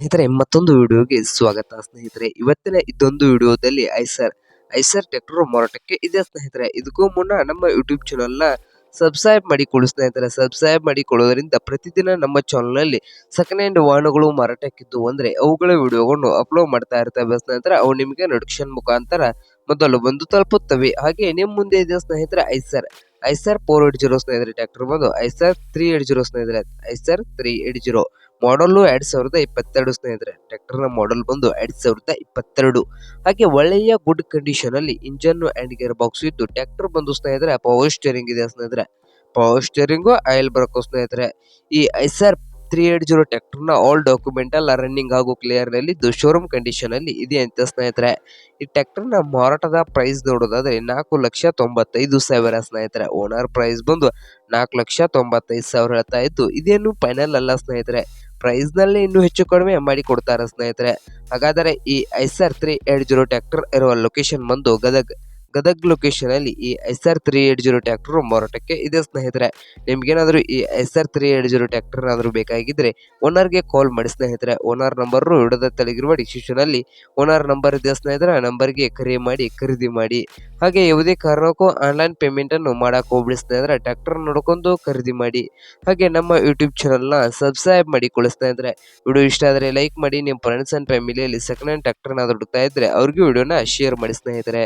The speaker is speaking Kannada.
ಸ್ನೇಹಿತರೆ, ಮತ್ತೊಂದು ವಿಡಿಯೋಗೆ ಸ್ವಾಗತ. ಸ್ನೇಹಿತರೆ, ಇವತ್ತಿನ ಇದೊಂದು ವಿಡಿಯೋದಲ್ಲಿ ಐಸರ್ ಐಸರ್ ಟ್ರ್ಯಾಕ್ಟರ್ ಮಾರಾಟಕ್ಕೆ ಇದೆ ಸ್ನೇಹಿತರೆ. ಇದಕ್ಕೂ ಮುನ್ನ ನಮ್ಮ ಯೂಟ್ಯೂಬ್ ಚಾನಲ್ನ ಸಬ್ಸ್ಕ್ರೈಬ್ ಮಾಡಿಕೊಳ್ಳಿ ಸ್ನೇಹಿತರೆ. ಸಬ್ಸ್ಕ್ರೈಬ್ ಮಾಡಿಕೊಳ್ಳೋದ್ರಿಂದ ಪ್ರತಿದಿನ ನಮ್ಮ ಚಾನಲ್ನಲ್ಲಿ ಸೆಕೆಂಡ್ ಹ್ಯಾಂಡ್ ವಾಹನಗಳು ಮಾರಾಟಕ್ಕಿದ್ದು ಅಂದರೆ ಅವುಗಳ ವಿಡಿಯೋಗಳನ್ನು ಅಪ್ಲೋಡ್ ಮಾಡ್ತಾ ಇರ್ತವೆ ಸ್ನೇಹಿತರೆ. ಅವು ನಿಮಗೆ ನೋಟಿಫಿಕೇಶನ್ ಮುಖಾಂತರ ಮೊದಲು ಬಂದು ತಲುಪುತ್ತವೆ. ಹಾಗೆ ನಿಮ್ಮ ಮುಂದೆ ಇದೆ ಸ್ನೇಹಿತರೆ Eicher. Eicher four eight zero ಸ್ನೇಹಿತರೆ, ಟ್ರ್ಯಾಕ್ಟರ್ ಬಂದು ಐಸರ್ ತ್ರೀ ಏಟ್ ಜೀರೋ ಸ್ನೇಹಿತರೆ. ಐಸರ್ ತ್ರೀ ಏಟ್ ಜೀರೋ ಮಾಡಲು ಎರಡ್ ಸಾವಿರದ ಇಪ್ಪತ್ತೆರಡು ಸ್ನೇಹಿತರೆ ಟ್ರ್ಯಾಕ್ಟರ್ನ ಮಾಡಲ್ ಬಂದು ಎರಡ್ ಸಾವಿರದ ಇಪ್ಪತ್ತೆರಡು. ಹಾಗೆ ಒಳ್ಳೆಯ ಗುಡ್ ಕಂಡೀಷನ್ ಅಲ್ಲಿ ಇಂಜನ್ ಅಂಡ್ ಗೇರ್ ಬಾಕ್ಸ್ ಇದ್ದು ಟ್ರ್ಯಾಕ್ಟರ್ ಬಂದು ಸ್ನೇಹಿತರೆ ಪವರ್ ಸ್ಟೇರಿಂಗ್ ಇದೆ ಸ್ನೇಹಿತರೆ. ಪವರ್ ಸ್ಟೇರಿಂಗು ಆಯಿಲ್ ಬರಕು ಸ್ನೇಹಿತರೆ. ಈ ಐಸರ್ ತ್ರೀ ಏಟ್ ಜೀರೋ ಟ್ರ್ಯಾಕ್ಟರ್ನ ಆಲ್ ಡಾಕ್ಯುಮೆಂಟ್ ಎಲ್ಲ ರನ್ನಿಂಗ್ ಆಗೋ ಕ್ಲಿಯರ್ನಲ್ಲಿ ಶೋರೂಮ್ ಕಂಡೀಷನ್ ಅಲ್ಲಿ ಇದೆ ಅಂತ ಸ್ನೇಹಿತರೆ. ಈ ಟ್ರ್ಯಾಕ್ಟರ್ನ ಮಾರಾಟದ ಪ್ರೈಸ್ ನೋಡೋದಾದ್ರೆ ನಾಲ್ಕು ಲಕ್ಷ ತೊಂಬತ್ತೈದು ಸಾವಿರ ಸ್ನೇಹಿತರೆ. ಓನರ್ ಪ್ರೈಸ್ ಬಂದು ನಾಲ್ಕು ಲಕ್ಷ ತೊಂಬತ್ತೈದು ಸಾವಿರ ಹೇಳ್ತಾ ಇತ್ತು. ಇದೇನು ಫೈನಲ್ ಅಲ್ಲ ಸ್ನೇಹಿತರೆ. ಪ್ರೈಸ್ನಲ್ಲಿ ಇನ್ನೂ ಹೆಚ್ಚು ಕಡಿಮೆ ಮಾಡಿ ಕೊಡ್ತಾರೆ ಸ್ನೇಹಿತರೆ. ಹಾಗಾದರೆ ಈ Eicher three eight zero tractor ಇರುವ ಲೊಕೇಶನ್ ಬಂದು ಗದಗ್ ಗದಗ್ ಲೊಕೇಶನ್ ಅಲ್ಲಿ ಈ R three eight zero tractor ಮಾರಾಟಕ್ಕೆ ಇದೆ ಸ್ನೇಹಿತರೆ. ನಿಮ್ಗೇನಾದ್ರೂ ಈ Eicher three eight zero tractor ಬೇಕಾಗಿದ್ರೆ ಓನರ್ಗೆ ಕಾಲ್ ಮಾಡಿ ಸ್ನೇಹಿತರೆ. ಓನರ್ ನಂಬರ್ ಹಿಡಿದ ತೆಳಗಿರುವ ಡಿಸ್ಕ್ರಿಪ್ಷನ್ ಅಲ್ಲಿ ಓನರ್ ನಂಬರ್ ಇದೆ ಸ್ನೇಹಿತರೆ, ಆ ನಂಬರ್ಗೆ ಕರೆ ಮಾಡಿ, ಖರೀದಿ ಮಾಡಿ. ಹಾಗೆ ಯಾವುದೇ ಕಾರಣಕ್ಕೂ ಆನ್ಲೈನ್ ಪೇಮೆಂಟ್ ಅನ್ನು ಮಾಡಕ್ ಹೋಗ್ಬಿಡಿ ಸ್ನೇಹಿತರೆ. ಟ್ರ್ಯಾಕ್ಟರ್ ನೋಡ್ಕೊಂಡು ಖರೀದಿ ಮಾಡಿ. ಹಾಗೆ ನಮ್ಮ ಯೂಟ್ಯೂಬ್ ಚಾನಲ್ನ ಸಬ್ಸ್ಕ್ರೈಬ್ ಮಾಡಿಕೊಳ್ಳಿ ಸ್ನೇಹಿತರೆ. ವಿಡಿಯೋ ಇಷ್ಟ ಆದರೆ ಲೈಕ್ ಮಾಡಿ. ನಿಮ್ಮ ಫ್ರೆಂಡ್ಸ್ ಅಂಡ್ ಫ್ಯಾಮಿಲಿಯಲ್ಲಿ ಸೆಕೆಂಡ್ ಹ್ಯಾಂಡ್ ಟ್ರ್ಯಾಕ್ಟರ್ ಏನಾದ್ರು ಹುಡುಕ್ತಾ ಇದ್ರೆ ಅವ್ರಿಗೂ ವಿಡಿಯೋನ ಶೇರ್ ಮಾಡಿ ಸ್ನೇಹಿತರೆ.